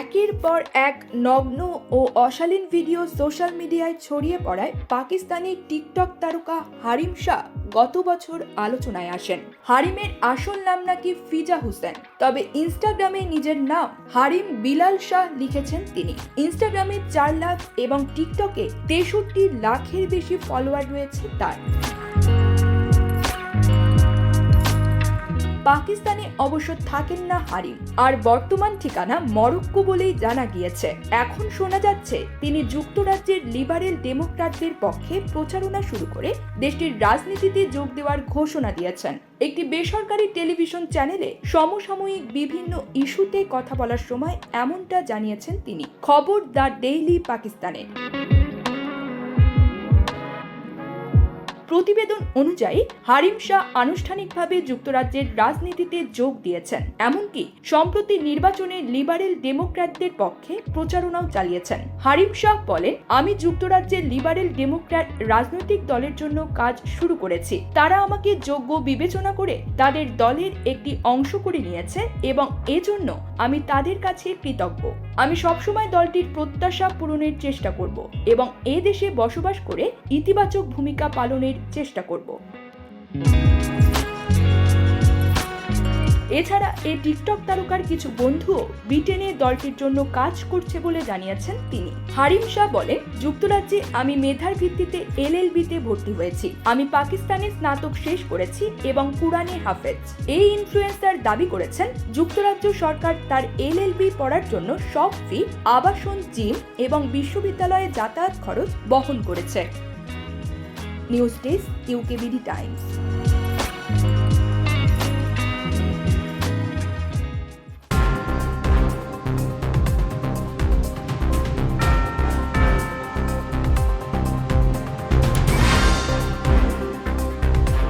একের পর এক নগ্ন ও অশালীন ভিডিও সোশ্যাল মিডিয়ায় ছড়িয়ে পড়ায় পাকিস্তানি টিকটক তারকা হারিম শাহ গত বছর আলোচনায় আসেন। হারিমের আসল নাম নাকি ফিজা হুসেন, তবে ইনস্টাগ্রামে নিজের নাম হারিম বিলাল শাহ লিখেছেন তিনি। ইনস্টাগ্রামে চার লাখ এবং টিকটকে তেষট্টি লাখের বেশি ফলোয়ার রয়েছে তার। পাকিস্তানে অবশ্য থাকেন না হারিম আর বর্তমান ঠিকানা মরক্কো বলেই জানা গিয়েছে। এখন শোনা যাচ্ছে, তিনি যুক্তরাজ্যের লিবারেল ডেমোক্র্যাটদের পক্ষে প্রচারণা শুরু করে দেশটির রাজনীতিতে যোগ দেওয়ার ঘোষণা দিয়েছেন। একটি বেসরকারি টেলিভিশন চ্যানেলে সমসাময়িক বিভিন্ন ইস্যুতে কথা বলার সময় এমনটা জানিয়েছেন তিনি। খবর দ্য ডেইলি পাকিস্তানে। প্রতিবেদন অনুযায়ী হারিম শাহ আনুষ্ঠানিকভাবে যুক্তরাজ্যের রাজনীতিতে যোগ দিয়েছেন। এমনকি সম্প্রতি নির্বাচনে লিবারেল ডেমোক্র্যাটদের পক্ষে প্রচারণাও চালিয়েছেন। হারিম শাহ বলেন, আমি যুক্তরাজ্যের লিবারেল ডেমোক্র্যাট রাজনৈতিক দলের জন্য কাজ শুরু করেছি। তারা আমাকে যোগ্য বিবেচনা করে তাদের দলের একটি অংশ করে নিয়েছে এবং এজন্য আমি তাদের কাছে কৃতজ্ঞ। আমি সবসময় দলটির প্রত্যাশা পূরণের চেষ্টা করব এবং এ দেশে বসবাস করে ইতিবাচক ভূমিকা পালনের চেষ্টা করব। এছাড়া এই টিকটক তারকার কিছু বন্ধুও ব্রিটেনে দলটির জন্য কাজ করছে বলে জানিয়েছেন তিনি। হারিম শাহ বলেন, যুক্তরাজ্যে আমি মেধার ভিত্তিতে এলএলবিতে ভর্তি হয়েছি। আমি পাকিস্তানে স্নাতক শেষ করেছি এবং কুরআনে হাফেজ। এই ইনফ্লুয়েন্সার দাবি করেছেন, যুক্তরাজ্য সরকার তার এলএলবি পড়ার জন্য সব ফি, আবাসন, জিম এবং বিশ্ববিদ্যালয়ে যাতায়াত খরচ বহন করেছে। News desk UKBD Times.